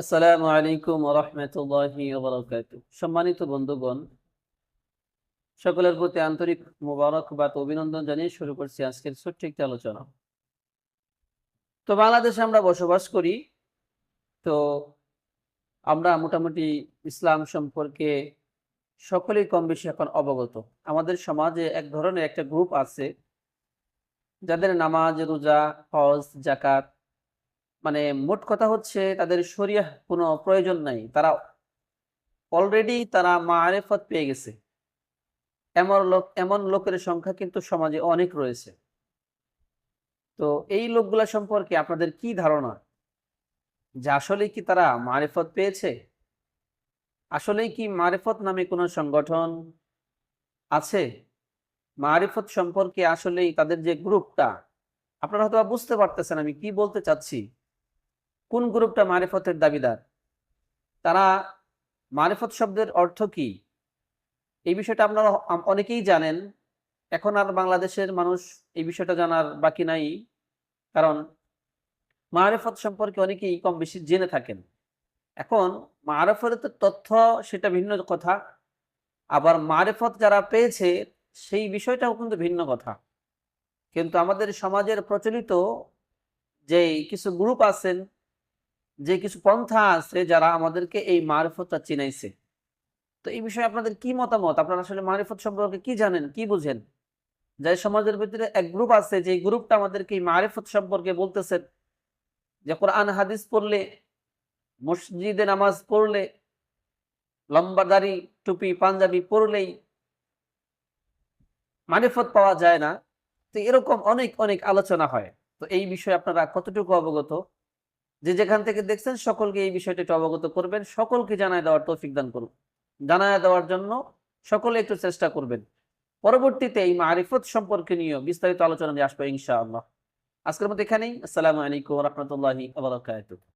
আসসালামু আলাইকুম রহমতুল্লাহি সম্মানিত বন্ধুগণ, সকলের প্রতি আন্তরিক মোবারকবাদ অভিনন্দন জানিয়ে শুরু করছি আজকের ছোট্ট একটি আলোচনা। তো বাংলাদেশে আমরা বসবাস করি, তো আমরা মোটামুটি ইসলাম সম্পর্কে সকলেই কম বেশি এখন অবগত। আমাদের সমাজে এক ধরনের একটা গ্রুপ আছে, যাদের নামাজ, রোজা, হজ জাকাত মানে মোট কথা হচ্ছে তাদের শরিয়া কোনো প্রয়োজন নাই। তারা অলরেডি তারা মারেফত পেয়ে গেছে। এমন লোক, এমন লোকের সংখ্যা কিন্তু সমাজে অনেক রয়েছে। তো এই লোকগুলা সম্পর্কে আপনাদের কি ধারণা? যে আসলে কি তারা মারেফত পেয়েছে? আসলেই কি মারেফত নামে কোনো সংগঠন আছে? মারিফত সম্পর্কে আসলেই তাদের যে গ্রুপটা, আপনারা হয়তো বুঝতে পারতেছেন আমি কি বলতে চাচ্ছি। কোন গ্রুপটা মারিফতের দাবিদার? তারা মারিফত শব্দের অর্থ কি? এই বিষয়টা আপনারা অনেকেই জানেন। এখন আর বাংলাদেশের মানুষ এই বিষয়টা জানার বাকি নাই। কারণ মারেফত সম্পর্কে অনেকেই কম বেশি জেনে থাকেন। এখন মারিফতের তথ্য সেটা ভিন্ন কথা। আবার মারিফত যারা পেয়েছে, সেই বিষয়টাও কিন্তু ভিন্ন কথা। কিন্তু আমাদের সমাজের প্রচলিত যে কিছু গ্রুপ আছেন যে কিছু পন্থা আছে যারা আমাদেরকে এই মারফতটা চিনাইছে। তো এই বিষয়ে আপনাদের কি মতামত? আপনারা আসলে মারিফত সম্পর্কে কি জানেন, কি বুঝেন? যাই সমাজের ভিতরে এক গ্রুপ আছে, যে গ্রুপটা আমাদেরকে এই মারিফত সম্পর্কে বলতেছেন যে কোরআন, হাদিস পড়লে, মসজিদে নামাজ পড়লে, লম্বা দাড়ি, টুপি, পাঞ্জাবি পড়লেই মারিফত পাওয়া যায় না। তো এরকম অনেক অনেক আলোচনা হয়। তো এই বিষয়ে আপনারা কতটুকু অবগত? যে যেখান থেকে দেখছেন সকলকে এই বিষয়টা অবগত করবেন, সকলকে জানায় দেওয়ার তৌফিক দান করুন। জানায় দেওয়ার জন্য সকলে একটু চেষ্টা করবেন। পরবর্তীতে এই মারিফত সম্পর্কে নিয়ে বিস্তারিত আলোচনা নিয়ে আসব ইনশাআল্লাহ। আজকের মতো এখানেই। আসসালামু আলাইকুম রহমতুল্লাহি আবরাকাতুহ